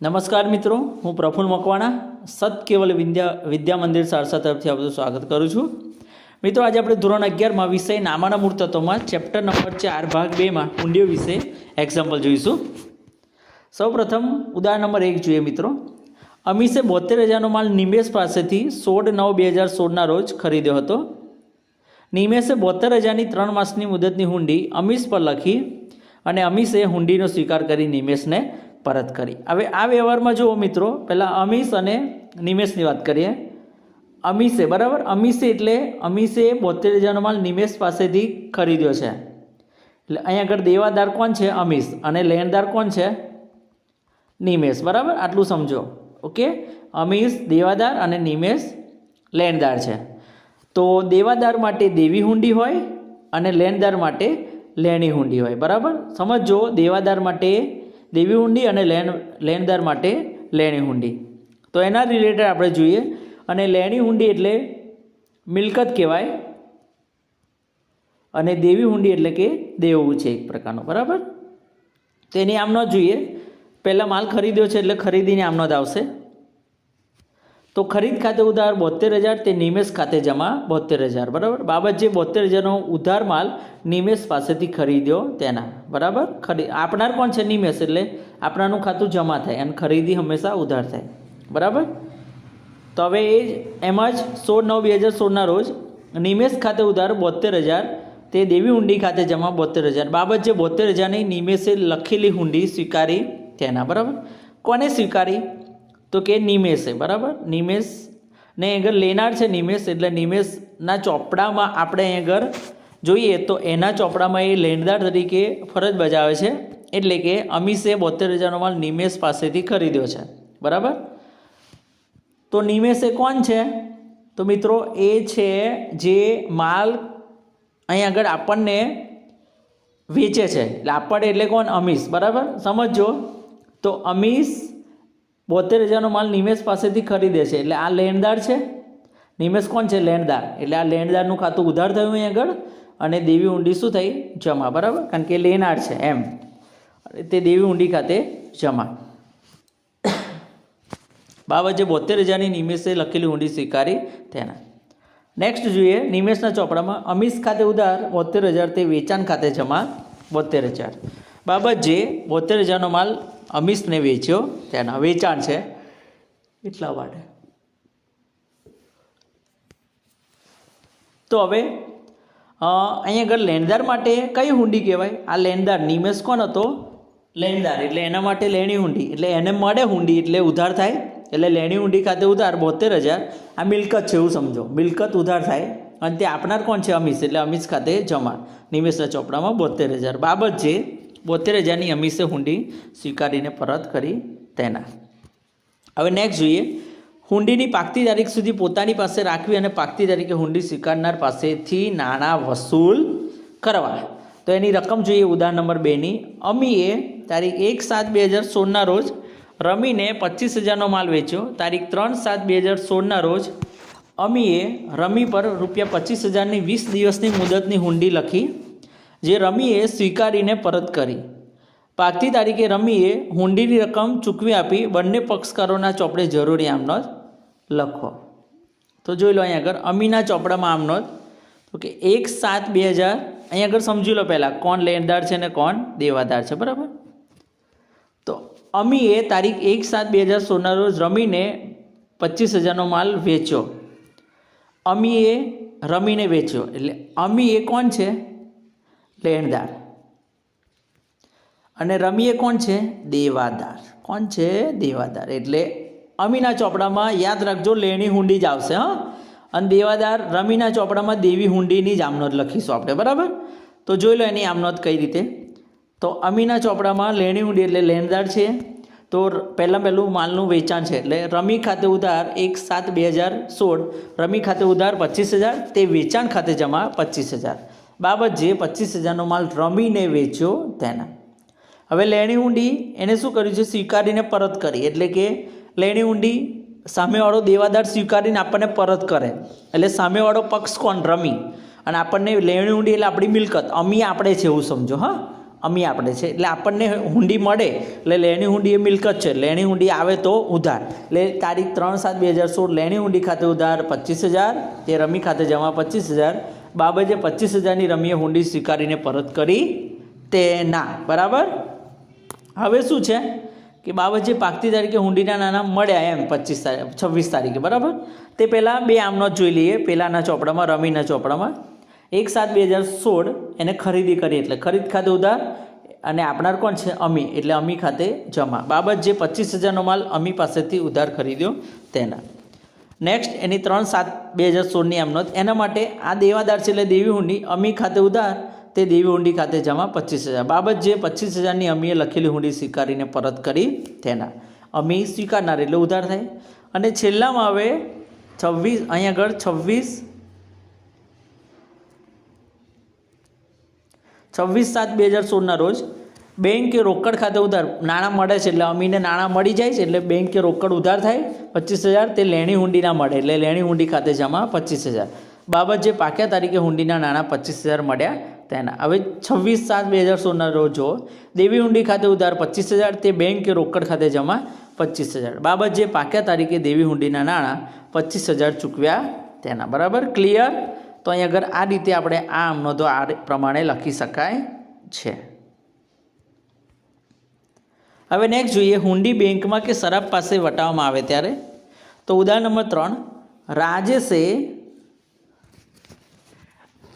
નમસ્કાર મિત્રો, હું પ્રફુલ્લ મકવાણા, સત કેવલ વિદ્યા વિદ્યા મંદિર સારસા તરફથી આપનું સ્વાગત કરું છું. મિત્રો, આજે આપણે ધોરણ અગિયારમાં વિષય નામાના મૂળ તત્વોમાં ચેપ્ટર નંબર ચાર, ભાગ બેમાં ઊંડિયો વિશે એક્ઝામ્પલ જોઈશું. સૌપ્રથમ, ઉદાહરણ નંબર એક જોઈએ મિત્રો. અમીશે બોતેર હજારનો માલ નિમેશ પાસેથી સોળ નવ બે હજાર સોળના રોજ ખરીદ્યો હતો. નિમેશે બોતેર હજારની ત્રણ માસની મુદતની હુંડી અમીશ પર લખી અને અમીશે હુંડીનો સ્વીકાર કરી નિમેશને પરત કરી. હવે આ વ્યવહારમાં જુઓ મિત્રો, પહેલાં અમીશ અને નિમેશની વાત કરીએ. અમીશે બરાબર? અમીશે એટલે અમીશે બોતેર હજારનો માલ નિમેશ પાસેથી ખરીદ્યો છે. એટલે અહીંયા આગળ દેવાદાર કોણ છે? અમીશ અને લેણદાર કોણ છે? નિમેશ બરાબર? આટલું સમજો. ઓકે? અમીશ દેવાદાર અને નિમેશ લેણદાર છે. તો દેવાદાર માટે દેવી હુંડી હોય અને લેણદાર માટે લેણી હુંડી હોય. બરાબર? સમજો દેવાદાર માટે દેવી હુંડી અને લેણ, લેણદાર માટે લેણી હુંડી. તો એના રિલેટેડ આપણે જોઈએ. અને લેણી હુંડી એટલે મિલકત કહેવાય. અને દેવી હુંડી એટલે કે દેવું છે એક પ્રકારનો, બરાબર? તો એની આમ ન જોઈએ. પહેલાં માલ ખરીદ્યો છે એટલે ખરીદીને આમનો જ આવશે. તો ખરીદ ખાતે ઉધાર બોતેર હજાર, તે નિમેશ ખાતે જમા બોતેર હજાર, બરાબર? બાબત જે બોતેર હજારનો ઉધાર માલ નિમેશ પાસેથી ખરીદ્યો તેના, બરાબર? ખરી, આપનાર કોણ છે? નિમેશ એટલે આપનારનું ખાતું જમા થાય અને ખરીદી હંમેશા ઉધાર થાય, બરાબર? તો હવે એ જ, એમ જ સોળ નવ બે હજાર સોળના રોજ નિમેશ ખાતે ઉધાર બોતેર હજાર, તે દેવી હુંડી ખાતે જમા બોતેર હજાર. બાબત જે બોતેર હજારની નિમેશે લખેલી હુંડી સ્વીકારી તેના, બરાબર? કોને સ્વીકારી? તો કે નિમેશે બરાબર? નિમેશ ને આગળ લેનાર છે નિમેશ એટલે નિમેશના ચોપડામાં આપણે આગળ જોઈએ તો એના ચોપડામાં એ લેણદાર તરીકે ફરજ બજાવે છે, એટલે કે અમીશે બોતેર હજારનો માલ નિમેશ પાસેથી ખરીદ્યો છે, બરાબર? તો નિમેશે કોણ છે? તો મિત્રો એ છે જે માલ અહીં આગળ આપણને વેચે છે. એટલે આપણે એટલે કોણ? અમીશ, બરાબર? સમજો તો અમીશ બોતેર હજારનો માલ નિમેશ પાસેથી ખરીદે છે. એટલે આ લેણદાર છે? નિમેશ કોણ છે? લેણદાર. એટલે આ લેણદારનું ખાતું ઉધાર થયું અહીં આગળ અને દેવી ઊંડી શું થઈ? જમા. બરાબર? કારણ કે લેનાર છે એમ. તે દેવી ઊંડી ખાતે જમા. બાબત જે બોતેર હજારની નિમેશે લખેલી ઊંડી સ્વીકારી તેના. નેક્સ્ટ જોઈએ નિમેશના ચોપડામાં અમીશ ખાતે ઉધાર, બોતેર હજાર તે વેચાણ ખાતે જમા, બોતેર હજાર. બાબત જે, બોતેર હજારનો માલ અમીશને વેચ્યો તેના વેચાણ છે એટલા માટે. તો હવે અહીંયા આગળ લેણદાર માટે કઈ હુંડી કહેવાય? આ લેણદાર નિમેશ કોણ હતો? લેણદાર, એટલે એના માટે લેણી હુંડી. એટલે એને મળે હુંડી, એટલે ઉધાર થાય. એટલે લેણી હુંડી ખાતે ઉધાર બોતેર હજાર. આ મિલકત છે એવું સમજો. મિલકત ઉધાર થાય. અને તે આપનાર કોણ છે? અમીશ. એટલે અમીશ ખાતે જમા. નિમેશના ચોપડામાં બોતેર હજાર. બાબત છે બોતેર હજારની અમીશે હુંડી સ્વીકારીને પરત કરી તેના હવે નેક્સ્ટ જોઈએ. હુંડીની પાકતી તારીખ સુધી પોતાની પાસે રાખવી અને પાકતી તારીખે હુંડી સ્વીકારનાર પાસેથી નાણાં વસૂલ કરવા. તો એની રકમ જોઈએ ઉદાહરણ નંબર બેની અમીએ તારીખ એક સાત બે હજાર સોળના રોજ રમીને પચીસ હજારનો માલ વેચ્યો. તારીખ ત્રણ સાત બે હજાર સોળના રોજ અમીએ રમી પર રૂપિયા પચીસ હજારની વીસ દિવસની મુદતની હુંડી લખી જે રમીએ સ્વીકારીને પરત કરી. પાકતી તારીખે રમીએ, હુંડીની રકમ ચૂકવી આપી, બંને પક્ષકારોના ચોપડે જરૂરી આમનો જ લખો. તો જોઈ લો અહીંયા આગળ, અમીના ચોપડામાં આમનો જ, તો કે એક સાત બે હજાર, અહીંયા આગળ સમજી લો પહેલાં, કોણ લેણદાર છે ને કોણ દેવાદાર છે, બરાબર? તો અમીએ તારીખ એક સાત બે હજાર સોળના રોજ રમીને પચીસ હજારનો માલ વેચ્યો. અમીએ રમીને વેચ્યો. એટલે અમી એ કોણ છે? લેણદાર. અને રમીએ કોણ છે? દેવાદાર. કોણ છે? દેવાદાર. એટલે અમીના ચોપડામાં યાદ રાખજો, લેણી હુંડી જ આવશે, હા? અને દેવાદાર રમીના ચોપડામાં દેવી હુંડીની જ આમનોંધ લખીશું આપણે, બરાબર? તો જોઈ લો એની આમનોંધ કઈ રીતે. તો અમીના ચોપડામાં લેણી હુંડી એટલે લેણદાર છે. તો પહેલાં પહેલું માલનું વેચાણ છે. એટલે રમી ખાતે ઉધાર એક સાત બે હજાર સોળ, રમી ખાતે ઉધાર પચીસ હજાર, તે વેચાણ ખાતે જમા પચીસ હજાર. બાબત જે પચીસ હજારનો માલ રમીને વેચ્યો તેના. હવે લેણી ઊંડી એને શું કર્યું છે? સ્વીકારીને પરત કરી. એટલે કે લેણી ઊંડી સામેવાળો દેવાદાર સ્વીકારીને આપણને પરત કરે. એટલે સામેવાળો પક્ષ કોણ? રમી. અને આપણને લેણી ઊંડી એટલે આપણી મિલકત. અમી આપણે છે એવું સમજો, હા? અમી આપણે છે. એટલે આપણને હુંડી મળે. એટલે લેણી હુંડી એ મિલકત છે. લેણી હુંડી આવે તો ઉધાર. એટલે તારીખ ત્રણ સાત બે હજાર સોળ, લેણી હુંડી ખાતે ઉધાર પચીસ હજાર તે રમી ખાતે જમા પચીસ હજાર બાબતે પચીસ હજારની રમીએ હુંડી સ્વીકારીને પરત કરી તેના. બરાબર? હવે શું છે? કે બાબત જે પાકતી તારીખે હુંડીના નાના મળ્યા એમ પચીસ તારીખ છવ્વીસ તારીખે, બરાબર? તે પહેલાં બે આમનો જોઈ લઈએ. પહેલાંના ચોપડામાં, રમીના ચોપડામાં. એક સાત બે હજાર સોળ એને ખરીદી કરી. એટલે ખરીદ ખાતે ઉધાર અને આપનાર કોણ છે? અમી. એટલે અમી ખાતે જમા. બાબત જે પચીસ હજારનો માલ અમી પાસેથી ઉધાર ખરીદ્યો તેના. નેક્સ્ટ એની ત્રણ સાત બે હજાર સોળની આમનોત. એના માટે આ દેવાદાર છે એટલે દેવી હુંડી, અમી ખાતે ઉધાર, તે દેવી હુંડી ખાતે જમા પચીસ હજાર. બાબત જે પચીસ હજારની અમીએ લખેલી હુંડી સ્વીકારીને પરત કરી તેના. અમી સ્વીકારનાર એટલે ઉધાર થાય. અને છેલ્લામાં આવે છવ્વીસ અહીંયા આગળ છવ્વીસ. છવ્વીસ સાત બે હજાર સોળના રોજ બેંક રોકડ ખાતે ઉધાર નાણાં મળે છે એટલે અમીને નાણાં મળી જાય છે એટલે બેંક રોકડ ઉધાર થાય પચીસ હજાર, તે લેણી હુંડીના મળે એટલે લેણી હુંડી ખાતે જમા પચીસ હજાર. બાબત જે પાક્યા તારીખે હુંડીના નાણાં પચીસ હજાર મળ્યા તેના. હવે છવ્વીસ સાત બે હજાર સોળના રોજ જો દેવી હુંડી ખાતે ઉધાર પચીસ હજાર, તે બેંક કે રોકડ ખાતે જમા પચીસ હજાર. બાબત જે પાક્યા તારીખે દેવી હુંડીના નાણાં પચીસ હજાર ચૂકવ્યા તેના. બરાબર? ક્લિયર? તો અહીં આગળ આ રીતે આપણે આ આમનો તો આ પ્રમાણે લખી શકાય છે. હવે નેક્સ્ટ જોઈએ હુંડી બેંકમાં કે શરાબ પાસે વટાવવામાં આવે ત્યારે? તો ઉદાહરણ નંબર ત્રણ રાજેશે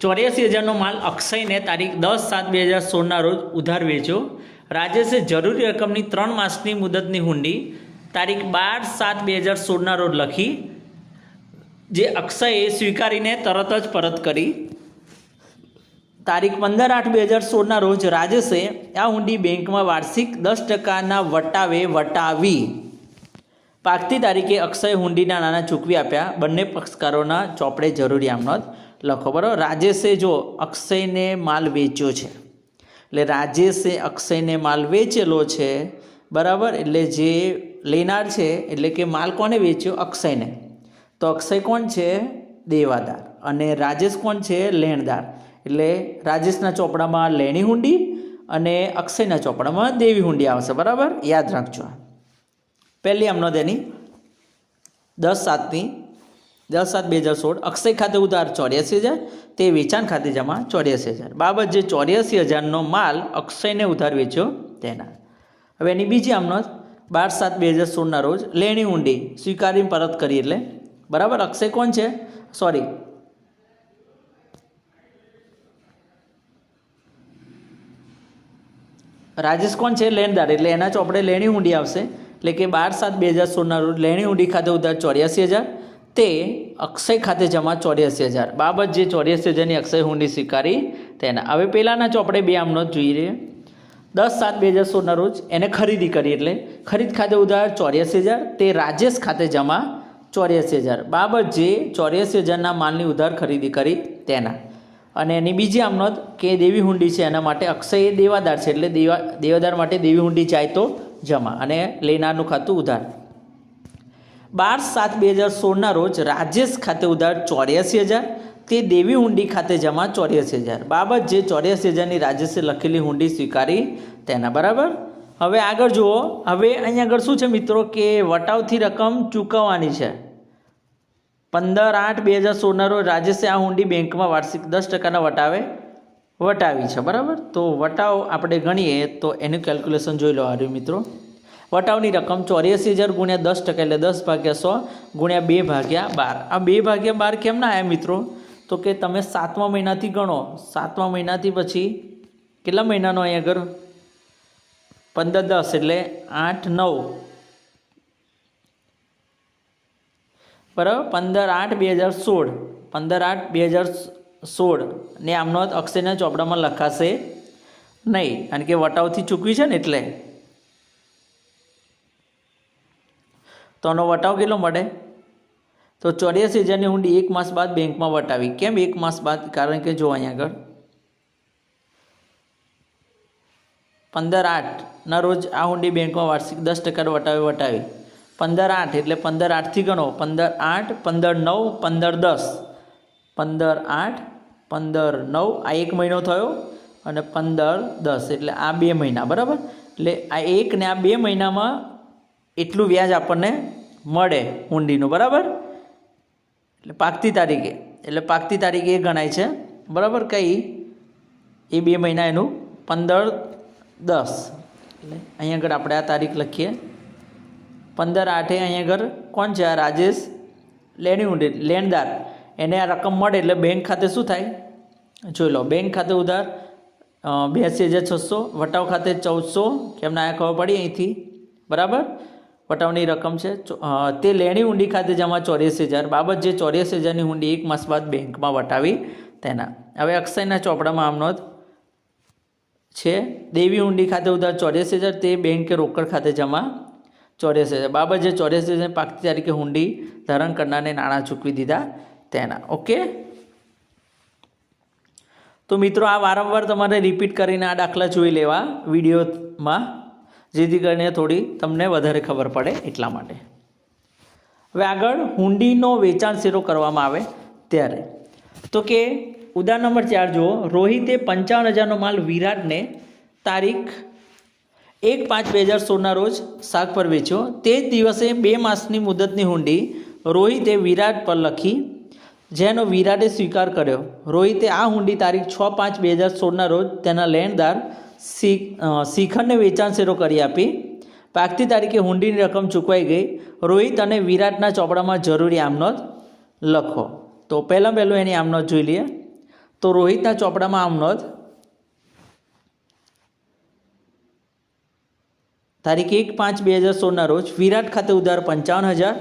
ચોર્યાસી હજારનો માલ અક્ષયને તારીખ દસ સાત બે હજાર સોળના રોજ ઉધાર વેચ્યો. રાજેશે જરૂરી રકમની ત્રણ માસની મુદતની હુંડી તારીખ બાર સાત બે હજાર સોળના રોજ લખી, જે અક્ષયે સ્વીકારીને તરત જ પરત કરી. તારીખ પંદર આઠ બે હજાર સોળના રોજ રાજેશે આ હુંડી બેંકમાં વાર્ષિક દસ ટકાના વટાવે વટાવી. પાકતી તારીખે અક્ષય હુંડીના નાણાં ચૂકવી આપ્યા. બંને પક્ષકારોના ચોપડે જરૂરી આમનોંધ લખો બરાબર રાજેશે જો અક્ષયને માલ વેચ્યો છે, એટલે રાજેશે અક્ષયને માલ વેચેલો છે, બરાબર? એટલે જે લેનાર છે, એટલે કે માલ કોને વેચ્યો? અક્ષયને. તો અક્ષય કોણ છે? દેવાદાર. અને રાજેશ કોણ છે? લેણદાર. એટલે રાજેશના ચોપડામાં લેણી હુંડી અને અક્ષયના ચોપડામાં દેવી હુંડી આવશે, બરાબર? યાદ રાખજો પહેલી આમનો તેની દસ સાતની. દસ સાત બે હજાર સોળ. અક્ષય ખાતે ઉધાર ચોર્યાસી હજાર. તે વેચાણ ખાતે જમા ચોર્યાસી હજાર. બાબત જે ચોર્યાસી હજારનો માલ અક્ષયને ઉધાર વેચ્યો તેના. હવે એની બીજી આમનો બાર સાત બે હજાર સોળના રોજ લેણી ઊંડી સ્વીકારીને પરત કરી એટલે. બરાબર? અક્ષય કોણ છે? સોરી રાજેશ કોણ છે? લેણદાર. એટલે એના ચોપડે લેણી ઊંડી આવશે. એટલે કે બાર સાત બે હજાર સોળના રોજ લેણી ઊંડી ખાતે ઉધાર ચોર્યાસી હજાર. તે અક્ષય ખાતે જમા ચોર્યાસી હજાર. બાબત જે ચોર્યાસી હજારની અક્ષય હુંડી સ્વીકારી તેના. હવે પહેલાંના ચોપડે બે આમનો જોઈ રહીએ દસ સાત બે હજાર સોળના રોજ એને ખરીદી કરી. એટલે ખરીદ ખાતે ઉધાર ચોર્યાસી હજાર. તે રાજેશ ખાતે જમા ચોર્યાસી હજાર. બાબત જે ચોર્યાસી હજારના માલની ઉધાર ખરીદી કરી તેના. અને એની બીજી આમનોંધ કે દેવી હુંડી છે, એના માટે અક્ષય એ દેવાદાર છે, એટલે દેવા, દેવાદાર માટે દેવી હુંડી જાય તો જમા અને લેનારનું ખાતું ઉધાર. બાર સાત બે હજાર સોળના રોજ રાજેશ ખાતે ઉધાર ચોર્યાસી હજાર, તે દેવી હુંડી ખાતે જમા ચોર્યાસી હજાર. બાબત જે ચોર્યાસી હજારની રાજેશે લખેલી હુંડી સ્વીકારી તેના બરાબર. હવે આગળ જુઓ, હવે અહીંયા આગળ શું છે મિત્રો, કે વટાવથી રકમ ચૂકવવાની છે. પંદર આઠ બે હજાર સોળના રોજ રાજેશે આ હુંડી બેંકમાં વાર્ષિક દસ ટકાના વટાવે વટાવી છે, બરાબર? તો વટાવ આપણે ગણીએ તો એનું કેલ્ક્યુલેશન જોઈ લો આર્યું મિત્રો. વટાવની રકમ ચોર્યાસી હજાર ગુણ્યા દસ ટકા એટલે દસ ભાગ્યા સો ગુણ્યા બે ભાગ્યા બાર. આ બે ભાગ્યા બાર કેમ ના આવ્યા મિત્રો? તો કે તમે સાતમા મહિનાથી ગણો. સાતમા મહિનાથી પછી કેટલા મહિનાનો અહીંયા આગળ પંદર દસ એટલે આઠ નવ. બરાબર પંદર આઠ બે હજાર સોળ. પંદર આઠ બે હજાર સોળ. ને આમનો અક્ષયના ચોપડામાં લખાશે નહીં. કારણ કે વટાવથી ચૂકવી છે ને એટલે. તો આનો વટાવ કેટલો મળે? તો ચોર્યાસી હજારની હુંડી એક માસ બાદ બેંકમાં વટાવી. કેમ એક માસ બાદ? કારણ કે જો અહીંયા આગળ. પંદર આઠના રોજ આ હુંડી બેંકમાં વાર્ષિક દસ ટકા વટાવી વટાવી. પંદર આઠ એટલે પંદર આઠથી ગણો. પંદર આઠ, પંદર નવ, પંદર દસ. પંદર આઠ, પંદર નવ, આ એક મહિનો થયો અને પંદર દસ. એટલે આ બે મહિના, બરાબર? એટલે આ એક ને આ બે મહિનામાં એટલું વ્યાજ આપણને મળે હુંડીનું બરાબર? એટલે પાકતી તારીખે, એટલે પાકતી તારીખે એ ગણાય છે. બરાબર? કઈ? એ બે મહિના એનું પંદર દસ. એટલે અહીંયા આગળ આપણે આ તારીખ લખીએ. પંદર આઠે અહીંયા આગળ કોણ છે આ રાજેશ? લેણી લેણદાર. એને આ રકમ મળે એટલે બેંક ખાતે શું થાય? જોઈ લો, બેંક ખાતે ઉધાર બ્યાસી હજાર છસો, વટાવ ખાતે ચૌદસો, કેમને આ ખબર પડી અહીંથી? બરાબર? વટાવની રકમ છે. તે લેણી ઊંડી ખાતે જમા ચોર્યાસી હજાર. બાબત જે ચોર્યાસી હજારની ઊંડી એક માસ બાદ બેંકમાં વટાવી તેના. હવે અક્ષયના ચોપડામાં આમ નોંધ છે. દેવી ઊંડી ખાતે ઉધાર ચોર્યાસી હજાર. તે બેંકે રોકડ ખાતે જમા ચોર્યાસી હજાર. બાબત જે ચોર્યાસી હજાર પાકતી તારીખે હુંડી ધારણ કરનારને નાણાં ચૂકવી દીધા તેના. ઓકે? તો મિત્રો, આ વારંવાર તમારે રિપીટ કરીને આ દાખલા જોઈ લેવા વિડીયોમાં, જેથી કરીને થોડી તમને વધારે ખબર પડે એટલા માટે. હવે આગળ હુંડીનો વેચાણ શેરો કરવામાં આવે ત્યારે. તો કે, ઉદાહરણ નંબર ચાર જુઓ. રોહિતે પંચાવન હજારનો માલ વિરાટને તારીખ એક પાંચ બે હજાર સોળના રોજ શાક પર વેચ્યો. તે જ દિવસે બે માસની મુદતની હુંડી રોહિતે વિરાટ પર લખી. જેનો વિરાટે સ્વીકાર કર્યો. રોહિતે આ હુંડી તારીખ છ પાંચ બે હજાર સોળના રોજ તેના લેણદાર શિખરને વેચાણ શેરો કરી આપી. પાકતી તારીખે હુંડીની રકમ ચૂકવાઈ ગઈ. રોહિત અને વિરાટના ચોપડામાં જરૂરી આમનોંધ લખો. તો પહેલાં પહેલું એની આમનોંધ જોઈ લઈએ. તો રોહિતના ચોપડામાં આમનોંધ તારીખ એક પાંચ બે હજાર સોળના રોજ વિરાટ ખાતે ઉધાર પંચાવન હજાર,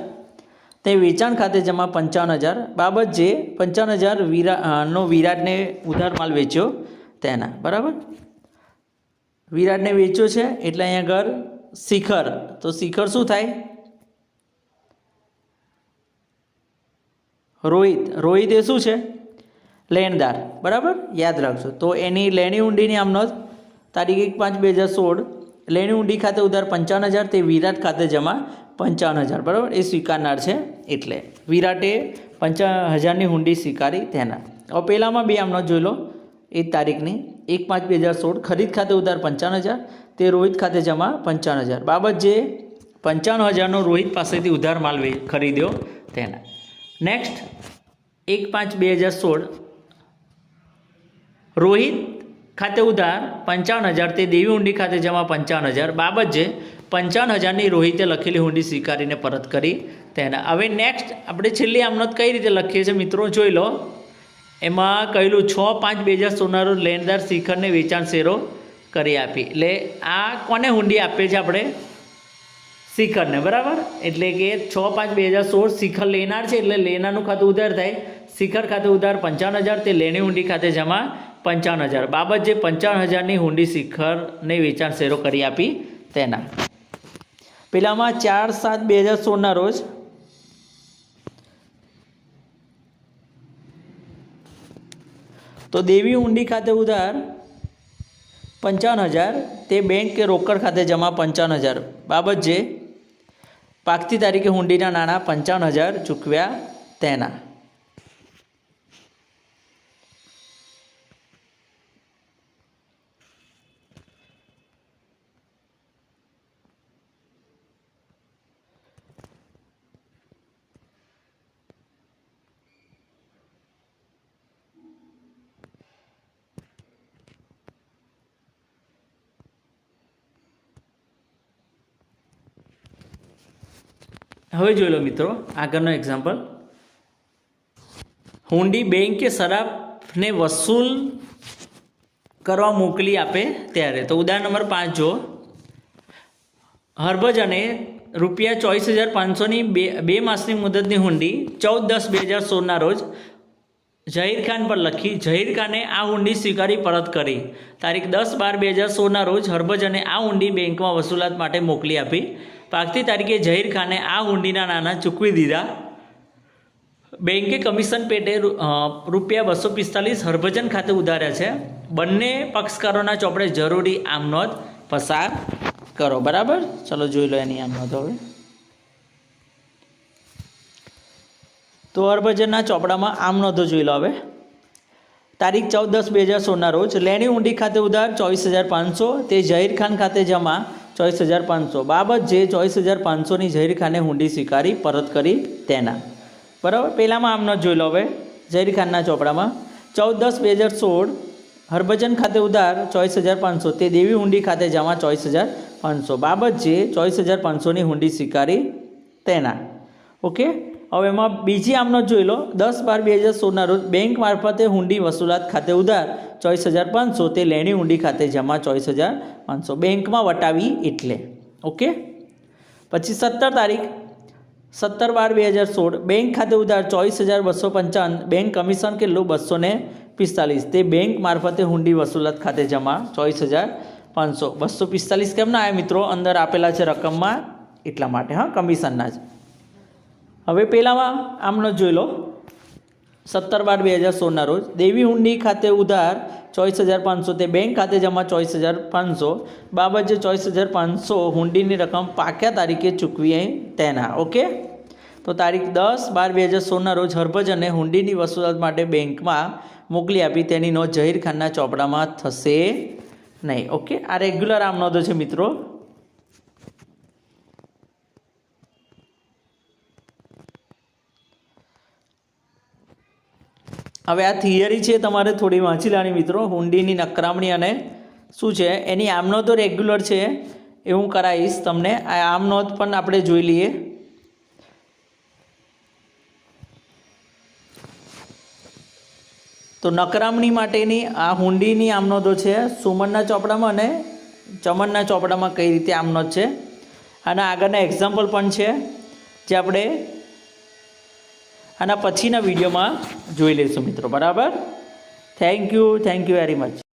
તે વેચાણ ખાતે જમા પંચાવન હજાર. બાબત જે, પંચાવન હજાર વિરા નો વિરાટને ઉધાર માલ વેચ્યો તેના, બરાબર? વિરાટને વેચ્યો છે એટલે અહીંયા આગળ શિખર, તો શિખર શું થાય? રોહિત રોહિત એ શું છે? લેણદાર, બરાબર? યાદ રાખજો, તો એની લેણી ઊંડીની આમનો તારીખ એક પાંચ બે હજાર સોળ લેણી ઊંડી ખાતે ઉધાર પંચાવન હજાર તે વિરાટ ખાતે જમા પંચાવન હજાર. બરાબર? એ સ્વીકારનાર છે એટલે વિરાટે પંચાવન હજારની હુંડી સ્વીકારી તેના. હવે પહેલાંમાં બે આમનો જોઈ લો. એ તારીખની એક પાંચ બે હજાર સોળ. ખરીદ ખાતે ઉધાર પંચાવન હજાર. તે રોહિત ખાતે જમા પંચાવન હજાર. બાબત જે, પંચાવન હજારનો રોહિત પાસેથી ઉધાર માલ ખરીદ્યો તેના. નેક્સ્ટ એક પાંચ બે હજાર સોળ. રોહિત ખાતે ઉધાર પંચાવન હજાર, તે દેવી હુંડી ખાતે જમા પંચાવન હજાર. બાબત જે, પંચાવન હજારની રોહિતે લખેલી હુંડી સ્વીકારીને પરત કરી. તેના હવે નેક્સ્ટ આપણે છેલ્લી આમનોત કઈ રીતે લખીએ છીએ મિત્રો જોઈ લો. એમાં કહેલું છ પાંચ બે હજાર સોનારો લેણદાર શિખરને વેચાણ શેરો કરી આપી. એટલે આ કોને હુંડી આપીએ છીએ આપણે? શિખરને, બરાબર? એટલે કે છ પાંચ બે હજાર સોળ શિખર લેનાર છે, એટલે લેનારનું ખાતું ઉધાર થાય. શિખર ખાતે ઉધાર પંચાવન હજાર, તે લેણી હુંડી ખાતે જમા પંચાવન હજાર. બાબત જે પંચાવન હજારની હુંડી શિખરને વેચાણ શેરો કરી આપી તેના. પેલામાં ચાર સાત બે હજાર સોળના રોજ તો દેવી ઊંડી ખાતે ઉધાર પંચાવન હજાર. તે બેંક કે રોકડ ખાતે જમા પંચાવન હજાર. બાબત જે, પાકતી તારીખે હુંડીના નાણાં પંચાવન હજાર ચૂકવ્યા તેના. હવે જોઈ લો મિત્રો, આગળનો એક્ઝામ્પલ હુંડી બેંકે શરાબને વસૂલ કરવા મોકલી આપે ત્યારે. તો ઉદાહરણ નંબર પાંચ જો હરભજને રૂપિયા ચોવીસ હજાર પાંચસોની બે બે માસની મુદતની હુંડી ચૌદ દસ બે હજાર સોળના રોજ ઝહીર ખાન પર લખી ઝહીર ખાને આ હુંડી સ્વીકારી પરત કરી. તારીખ દસ બાર બે હજાર સોળના રોજ હરભજને આ હુંડી બેંકમાં વસૂલાત માટે મોકલી આપી. પાકતી તારીખે જહીર ખાને આ હુંડીના નાના ચૂકવી દીધા. બેંકે કમિશન પેટે રૂપિયા બસો પિસ્તાલીસ હરભજન ખાતે ઉધાર્યા છે. બંને પક્ષકારોના ચોપડે જરૂરી આમનોંધ પસાર કરો. બરાબર? ચલો જોઈ લો એની આમનોંધ હવે. તો હરભજનના ચોપડામાં આમનોંધો જોઈ લો હવે. તારીખ ચૌદ દસ બે હજાર સોળના રોજ લેણી ઊંડી ખાતે ઉધાર ચોવીસ હજાર પાંચસો. તે જહીર ખાન ખાતે જમા ચોવીસ હજાર પાંચસો. બાબત જે ચોવીસ હજાર પાંચસોની ઝહીરખાને હુંડી સ્વીકારી, પરત કરી તેના. બરાબર? પહેલામાં આમનો જોઈ લો હવે ઝહીર ખાનના ચોપડામાં. ચૌદ દસ બે હજાર સોળ, હરભજન ખાતે ઉધાર ચોવીસ હજાર પાંચસો. તે દેવી હુંડી ખાતે જમા ચોવીસ હજાર પાંચસો. બાબત જે ચોવીસ હજાર પાંચસોની હુંડી સ્વીકારી તેના. ઓકે? હવે એમાં બીજી આમનો જોઈ લો. દસ બાર બે હજાર સોળના રોજ બેંક મારફતે હુંડી વસૂલાત ખાતે ઉધાર. ચોવીસ હજાર પાંચસો. તે લેણી હુંડી ખાતે જમા ચોવીસ હજાર પાંચસો. બેંકમાં વટાવી એટલે. ઓકે? પછી સત્તર તારીખ. સત્તર બાર બે હજાર સોળ. બેંક ખાતે ઉધાર ચોવીસ હજાર બસો પંચાવન. બેંક કમિશન કેટલું? બસો ને પિસ્તાલીસ. તે બેંક મારફતે હુંડી વસૂલાત ખાતે જમા ચોવીસ હજાર પાંચસો. બસો પિસ્તાલીસ કેમ ના આવ્યા મિત્રો? અંદર આપેલા છે રકમમાં એટલા માટે, હા, કમિશનના જ. હવે પહેલાંમાં આમનો જોઈ લો. સત્તર બાર બે હજાર સોળના રોજ દેવી હુંડી ખાતે ઉધાર ચોવીસ હજાર પાંચસો તે બેંક ખાતે જમા ચોવીસ હજાર પાંચસો. બાબત જે ચોવીસ હજાર પાંચસો હુંડીની રકમ પાક્યા તારીખે ચૂકવી તેના, ઓકે? તો તારીખ દસ બાર બે હજાર સોળના રોજ હરભજને હુંડીની વસૂલાત માટે બેંકમાં મોકલી આપી તેની નોંધ જહીર ખાનના ચોપડામાં થશે નહીં, ઓકે? આ રેગ્યુલર આમ નોંધો છે મિત્રો. હવે આ થિયરી છે તમારે થોડી વાંચી લેવાની મિત્રો. હુંડીની નકરામણી અને શું છે? એની આમનો તો રેગ્યુલર છે. એ હું કરાવીશ તમને. આ આમનોંધ પણ આપણે જોઈ લઈએ. તો નકરામણી માટેની આ હુંડીની આમનોંધો છે. સુમનના ચોપડામાં અને ચમનના ચોપડામાં કઈ રીતે આમનોંધ છે? અને આગળના એક્ઝામ્પલ પણ છે. જે આપણે આના પછીના વિડીયોમાં જોઈ લઈશું મિત્રો બરાબર? Thank you thank you very much